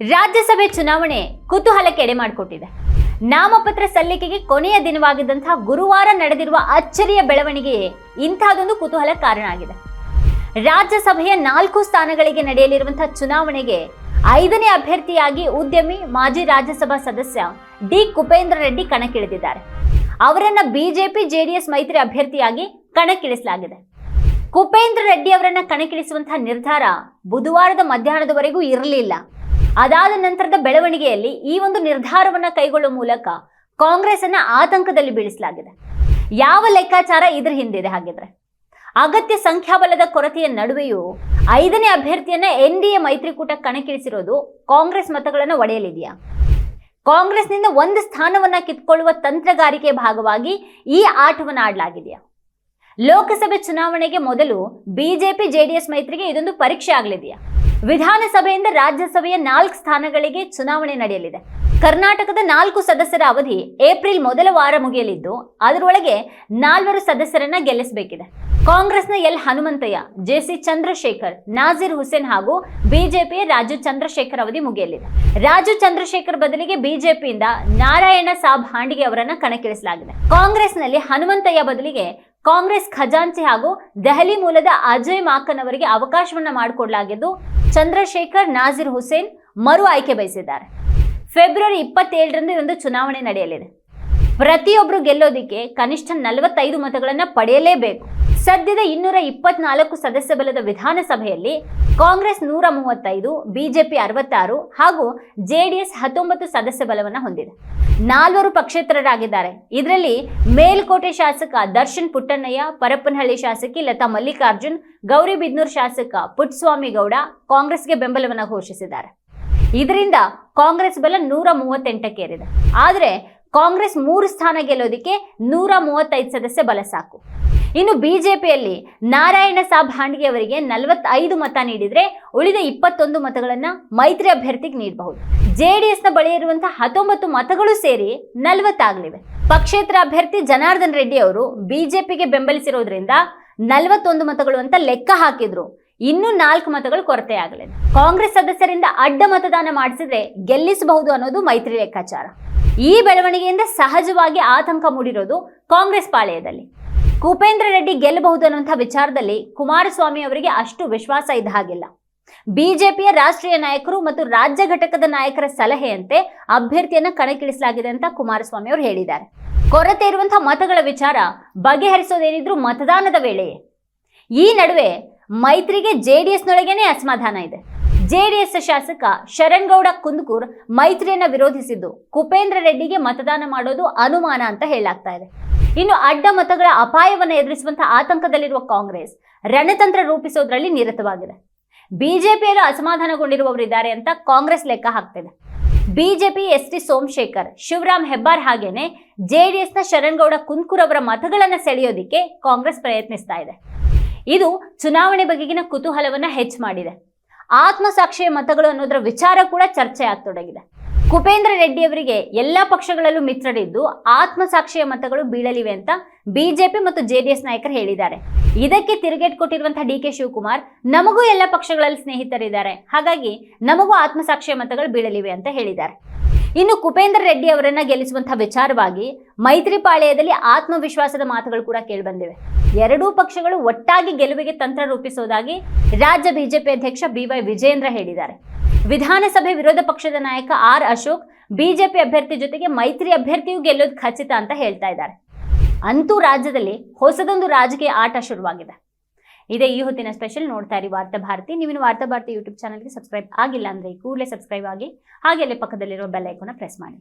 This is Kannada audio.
ರಾಜ್ಯಸಭೆ ಚುನಾವಣೆ ಕುತೂಹಲಕ್ಕೆ ಎಡೆ ಮಾಡಿಕೊಟ್ಟಿದೆ. ನಾಮಪತ್ರ ಸಲ್ಲಿಕೆಗೆ ಕೊನೆಯ ದಿನವಾಗಿದ್ದಂತಹ ಗುರುವಾರ ನಡೆದಿರುವ ಅಚ್ಚರಿಯ ಬೆಳವಣಿಗೆಯೇ ಇಂತಹದೊಂದು ಕುತೂಹಲ ಕಾರಣ ಆಗಿದೆ ರಾಜ್ಯಸಭೆಯ ನಾಲ್ಕು ಸ್ಥಾನಗಳಿಗೆ ನಡೆಯಲಿರುವಂತಹ ಚುನಾವಣೆಗೆ ಐದನೇ ಅಭ್ಯರ್ಥಿಯಾಗಿ ಉದ್ಯಮಿ ಮಾಜಿ ರಾಜ್ಯಸಭಾ ಸದಸ್ಯ ಡಿ. ಕುಪೇಂದ್ರ ರೆಡ್ಡಿ ಕಣಕ್ಕಿಳಿದಿದ್ದಾರೆ. ಅವರನ್ನ ಬಿಜೆಪಿ, ಜೆಡಿಎಸ್ ಮೈತ್ರಿ ಅಭ್ಯರ್ಥಿಯಾಗಿ ಕಣಕ್ಕಿಳಿಸಲಾಗಿದೆ. ಕುಪೇಂದ್ರ ರೆಡ್ಡಿ ಅವರನ್ನ ಕಣಕ್ಕಿಳಿಸುವಂತಹ ನಿರ್ಧಾರ ಬುಧವಾರದ ಮಧ್ಯಾಹ್ನದವರೆಗೂ ಇರಲಿಲ್ಲ. ಅದಾದ ನಂತರದ ಬೆಳವಣಿಗೆಯಲ್ಲಿ ಈ ಒಂದು ನಿರ್ಧಾರವನ್ನ ಕೈಗೊಳ್ಳುವ ಮೂಲಕ ಕಾಂಗ್ರೆಸ್ ಅನ್ನ ಆತಂಕದಲ್ಲಿ ಬೀಳಿಸಲಾಗಿದೆ. ಯಾವ ಲೆಕ್ಕಾಚಾರ ಇದ್ರ ಹಿಂದಿದೆ ಹಾಗಿದ್ರೆ? ಅಗತ್ಯ ಸಂಖ್ಯಾಬಲದ ಕೊರತೆಯ ನಡುವೆಯೂ ಐದನೇ ಅಭ್ಯರ್ಥಿಯನ್ನ ಎನ್ ಡಿ ಎ ಮೈತ್ರಿಕೂಟ ಕಣಕ್ಕಿಳಿಸಿರೋದು ಕಾಂಗ್ರೆಸ್ ಮತಗಳನ್ನು ಒಡೆಯಲಿದೆಯಾ? ಕಾಂಗ್ರೆಸ್ನಿಂದ ಒಂದು ಸ್ಥಾನವನ್ನ ಕಿತ್ಕೊಳ್ಳುವ ತಂತ್ರಗಾರಿಕೆ ಭಾಗವಾಗಿ ಈ ಆಟವನ್ನು ಆಡಲಾಗಿದೆಯಾ? ಲೋಕಸಭೆ ಚುನಾವಣೆಗೆ ಮೊದಲು ಬಿಜೆಪಿ ಜೆಡಿಎಸ್ ಮೈತ್ರಿಗೆ ಇದೊಂದು ಪರೀಕ್ಷೆ ಆಗಲಿದೆಯಾ? ವಿಧಾನಸಭೆಯಿಂದ ರಾಜ್ಯಸಭೆಯ ನಾಲ್ಕು ಸ್ಥಾನಗಳಿಗೆ ಚುನಾವಣೆ ನಡೆಯಲಿದೆ. ಕರ್ನಾಟಕದ ನಾಲ್ಕು ಸದಸ್ಯರ ಅವಧಿ ಏಪ್ರಿಲ್ ಮೊದಲ ವಾರ ಮುಗಿಯಲಿದ್ದು, ಅದರೊಳಗೆ ನಾಲ್ವರು ಸದಸ್ಯರನ್ನ ಗೆಲ್ಲಿಸಬೇಕಿದೆ. ಕಾಂಗ್ರೆಸ್ನ ಎಲ್ ಹನುಮಂತಯ್ಯ ಜೆಸಿ ಚಂದ್ರಶೇಖರ್ ನಾಜೀರ್ ಹುಸೇನ್ ಹಾಗೂ ಬಿಜೆಪಿಯ ರಾಜು ಚಂದ್ರಶೇಖರ್ ಅವಧಿ ಮುಗಿಯಲಿದೆ. ರಾಜು ಚಂದ್ರಶೇಖರ್ ಬದಲಿಗೆ ಬಿಜೆಪಿಯಿಂದ ನಾರಾಯಣ ಸಾಬ್ ಹಾಂಡಿಗೆ ಅವರನ್ನ ಕಣಕ್ಕಿಳಿಸಲಾಗಿದೆ. ಕಾಂಗ್ರೆಸ್ನಲ್ಲಿ ಹನುಮಂತಯ್ಯ ಬದಲಿಗೆ ಕಾಂಗ್ರೆಸ್ ಖಜಾಂಚಿ ಹಾಗೂ ದೆಹಲಿ ಮೂಲದ ಅಜಯ್ ಮಾಕನ್ ಅವರಿಗೆ ಅವಕಾಶವನ್ನ ಮಾಡಿಕೊಡಲಾಗಿದ್ದು ಚಂದ್ರಶೇಖರ್ ನಾಜೀರ್ ಹುಸೇನ್ ಮರು ಆಯ್ಕೆ ಬಯಸಿದ್ದಾರೆ. ಫೆಬ್ರವರಿ ಇಪ್ಪತ್ತೇಳರಂದು ಇದೊಂದು ಚುನಾವಣೆ ನಡೆಯಲಿದೆ. ಪ್ರತಿಯೊಬ್ಬರು ಗೆಲ್ಲೋದಿಕ್ಕೆ ಕನಿಷ್ಠ ನಲವತ್ತೈದು ಮತಗಳನ್ನು ಪಡೆಯಲೇಬೇಕು. ಸದ್ಯದ ಇನ್ನೂರ ಇಪ್ಪತ್ನಾಲ್ಕು ಸದಸ್ಯ ಬಲದ ವಿಧಾನಸಭೆಯಲ್ಲಿ ಕಾಂಗ್ರೆಸ್ ನೂರ ಮೂವತ್ತೈದು, ಬಿಜೆಪಿ ಅರವತ್ತಾರು ಹಾಗೂ ಜೆಡಿಎಸ್ ಹತ್ತೊಂಬತ್ತು ಸದಸ್ಯ ಬಲವನ್ನು ಹೊಂದಿದೆ. ನಾಲ್ವರು ಪಕ್ಷೇತರರಾಗಿದ್ದಾರೆ. ಇದರಲ್ಲಿ ಮೇಲ್ಕೋಟೆ ಶಾಸಕ ದರ್ಶನ್ ಪುಟ್ಟಣ್ಣಯ್ಯ, ಪರಪ್ಪನಹಳ್ಳಿ ಶಾಸಕಿ ಲತಾ ಮಲ್ಲಿಕಾರ್ಜುನ್ ಗೌರಿಬಿದ್ನೂರ್ ಶಾಸಕ ಪುಟ್ಸ್ವಾಮಿಗೌಡ ಕಾಂಗ್ರೆಸ್ಗೆ ಬೆಂಬಲವನ್ನು ಘೋಷಿಸಿದ್ದಾರೆ. ಇದರಿಂದ ಕಾಂಗ್ರೆಸ್ ಬಲ ನೂರ ಮೂವತ್ತೆಂಟಕ್ಕೇರಿದೆ. ಆದರೆ ಕಾಂಗ್ರೆಸ್ ಮೂರು ಸ್ಥಾನ ಗೆಲ್ಲೋದಿಕ್ಕೆ ನೂರ ಮೂವತ್ತೈದು ಸದಸ್ಯ ಬಲ ಸಾಕು. ಇನ್ನು ಬಿಜೆಪಿಯಲ್ಲಿ ನಾರಾಯಣ ಸಾಬ್ ಹಾಂಡ್ಗೆ ಅವರಿಗೆ ನಲವತ್ತೈದು ಮತ ನೀಡಿದರೆ ಉಳಿದ ಇಪ್ಪತ್ತೊಂದು ಮತಗಳನ್ನು ಮೈತ್ರಿ ಅಭ್ಯರ್ಥಿಗೆ ನೀಡಬಹುದು. ಜೆಡಿಎಸ್ನ ಬಳಿ ಇರುವಂತಹ ಹತ್ತೊಂಬತ್ತು ಮತಗಳು ಸೇರಿ ನಲವತ್ತಾಗಲಿವೆ. ಪಕ್ಷೇತರ ಅಭ್ಯರ್ಥಿ ಜನಾರ್ದನ್ ರೆಡ್ಡಿ ಅವರು ಬಿಜೆಪಿಗೆ ಬೆಂಬಲಿಸಿರೋದ್ರಿಂದ ನಲವತ್ತೊಂದು ಮತಗಳು ಅಂತ ಲೆಕ್ಕ ಹಾಕಿದ್ರು. ಇನ್ನೂ ನಾಲ್ಕು ಮತಗಳು ಕೊರತೆ ಆಗಲಿದೆ ಕಾಂಗ್ರೆಸ್ ಸದಸ್ಯರಿಂದ ಅಡ್ಡ ಮತದಾನ ಮಾಡಿಸಿದ್ರೆ ಗೆಲ್ಲಿಸಬಹುದು ಅನ್ನೋದು ಮೈತ್ರಿ ಲೆಕ್ಕಾಚಾರ. ಈ ಬೆಳವಣಿಗೆಯಿಂದ ಸಹಜವಾಗಿ ಆತಂಕ ಮೂಡಿರೋದು ಕಾಂಗ್ರೆಸ್ ಪಾಳೆಯದಲ್ಲಿ. ಕುಪೇಂದ್ರ ರೆಡ್ಡಿ ಗೆಲ್ಲಬಹುದು ಅನ್ನುವಂಥ ವಿಚಾರದಲ್ಲಿ ಕುಮಾರಸ್ವಾಮಿ ಅವರಿಗೆ ಅಷ್ಟು ವಿಶ್ವಾಸ ಇದ್ದ ಹಾಗಿಲ್ಲ. ಬಿಜೆಪಿಯ ರಾಷ್ಟ್ರೀಯ ನಾಯಕರು ಮತ್ತು ರಾಜ್ಯ ಘಟಕದ ನಾಯಕರ ಸಲಹೆಯಂತೆ ಅಭ್ಯರ್ಥಿಯನ್ನ ಕಣಕ್ಕಿಳಿಸಲಾಗಿದೆ ಅಂತ ಕುಮಾರಸ್ವಾಮಿ ಅವರು ಹೇಳಿದ್ದಾರೆ. ಕೊರತೆ ಇರುವಂತಹ ಮತಗಳ ವಿಚಾರ ಬಗೆಹರಿಸೋದೇನಿದ್ರು ಮತದಾನದ ವೇಳೆಯೇ. ಈ ನಡುವೆ ಮೈತ್ರಿಗೆ ಜೆಡಿಎಸ್ನೊಳಗೇನೆ ಅಸಮಾಧಾನ ಇದೆ. ಜೆಡಿಎಸ್ ಶಾಸಕ ಶರಣ್ಗೌಡ ಕುಂದಕೂರ್ ಮೈತ್ರಿಯನ್ನ ವಿರೋಧಿಸಿದ್ದು ಕುಪೇಂದ್ರ ರೆಡ್ಡಿಗೆ ಮತದಾನ ಮಾಡೋದು ಅನುಮಾನ ಅಂತ ಹೇಳಲಾಗ್ತಾ ಇದೆ. ಇನ್ನು ಅಡ್ಡ ಮತಗಳ ಅಪಾಯವನ್ನು ಎದುರಿಸುವಂತಹ ಆತಂಕದಲ್ಲಿರುವ ಕಾಂಗ್ರೆಸ್ ರಣತಂತ್ರ ರೂಪಿಸೋದ್ರಲ್ಲಿ ನಿರತವಾಗಿದೆ. ಬಿಜೆಪಿಯಲ್ಲೂ ಅಸಮಾಧಾನಗೊಂಡಿರುವವರಿದ್ದಾರೆ ಅಂತ ಕಾಂಗ್ರೆಸ್ ಲೆಕ್ಕ ಹಾಕ್ತಿದೆ. BJP S T Somashekar, Shivaram Hebbar ಹಾಗೇನೆ ಜೆಡಿಎಸ್ನ ಶರಣ್ಗೌಡ ಕುಂದ್ಕೂರ್ ಅವರ ಮತಗಳನ್ನು ಸೆಳೆಯೋದಿಕ್ಕೆ ಕಾಂಗ್ರೆಸ್ ಪ್ರಯತ್ನಿಸ್ತಾ ಇದೆ. ಇದು ಚುನಾವಣೆ ಬಗೆಗಿನ ಕುತೂಹಲವನ್ನ ಹೆಚ್ಚು ಮಾಡಿದೆ. ಆತ್ಮಸಾಕ್ಷಿಯ ಮತಗಳು ಅನ್ನೋದರ ವಿಚಾರ ಕೂಡ ಚರ್ಚೆ ಆಗ್ತೊಡಗಿದೆ. ಕುಪೇಂದ್ರ ರೆಡ್ಡಿ ಅವರಿಗೆ ಎಲ್ಲ ಪಕ್ಷಗಳಲ್ಲೂ ಮಿತ್ರರಿದ್ದು ಆತ್ಮಸಾಕ್ಷಿಯ ಮತಗಳು ಬೀಳಲಿವೆ ಅಂತ ಬಿಜೆಪಿ ಮತ್ತು ಜೆಡಿಎಸ್ ನಾಯಕರು ಹೇಳಿದ್ದಾರೆ. ಇದಕ್ಕೆ ತಿರುಗೇಟ್ ಕೊಟ್ಟಿರುವಂತಹ ಡಿ ಕೆ ಶಿವಕುಮಾರ್ ನಮಗೂ ಎಲ್ಲ ಪಕ್ಷಗಳಲ್ಲಿ ಸ್ನೇಹಿತರಿದ್ದಾರೆ. ಹಾಗಾಗಿ ನಮಗೂ ಆತ್ಮಸಾಕ್ಷಿಯ ಮತಗಳು ಬೀಳಲಿವೆ ಅಂತ ಹೇಳಿದ್ದಾರೆ. ಇನ್ನು ಕುಪೇಂದ್ರ ರೆಡ್ಡಿ ಅವರನ್ನ ಗೆಲ್ಲಿಸುವಂತಹ ವಿಚಾರವಾಗಿ ಮೈತ್ರಿ ಪಾಳೆಯದಲ್ಲಿ ಆತ್ಮವಿಶ್ವಾಸದ ಮಾತುಗಳು ಕೂಡ ಕೇಳಿಬಂದಿವೆ. ಎರಡೂ ಪಕ್ಷಗಳು ಒಟ್ಟಾಗಿ ಗೆಲುವಿಗೆ ತಂತ್ರ ರೂಪಿಸುವುದಾಗಿ ರಾಜ್ಯ ಬಿಜೆಪಿ ಅಧ್ಯಕ್ಷ ಬಿವೈ ವಿಜಯೇಂದ್ರ ಹೇಳಿದ್ದಾರೆ. ವಿಧಾನಸಭೆ ವಿರೋಧ ಪಕ್ಷದ ನಾಯಕ ಆರ್ ಅಶೋಕ್ ಬಿಜೆಪಿ ಅಭ್ಯರ್ಥಿ ಜೊತೆಗೆ ಮೈತ್ರಿ ಅಭ್ಯರ್ಥಿಯೂ ಗೆಲ್ಲೋದು ಖಚಿತ ಅಂತ ಹೇಳ್ತಾ ಇದ್ದಾರೆ. ಅಂತೂ ರಾಜ್ಯದಲ್ಲಿ ಹೊಸದೊಂದು ರಾಜಕೀಯ ಆಟ ಶುರುವಾಗಿದೆ. ಇದೇ ಈ ಹೊತ್ತಿನ ಸ್ಪೆಷಲ್ ನೋಡ್ತಾ ಇರಿ ವಾರ್ತಾ ಭಾರತಿ. ನೀವಿನ ವಾರ್ತಾ ಭಾರತಿ ಯೂಟ್ಯೂಬ್ ಚಾನಲ್ಗೆ ಸಬ್ಸ್ಕ್ರೈಬ್ ಆಗಿಲ್ಲ ಅಂದ್ರೆ ಕೂಡಲೇ ಸಬ್ಸ್ಕ್ರೈಬ್ ಆಗಿ ಹಾಗೆ ಅಲ್ಲೇ ಪಕ್ಕದಲ್ಲಿರೋ ಬೆಲ್ ಐಕೋನ ಪ್ರೆಸ್ ಮಾಡಿ.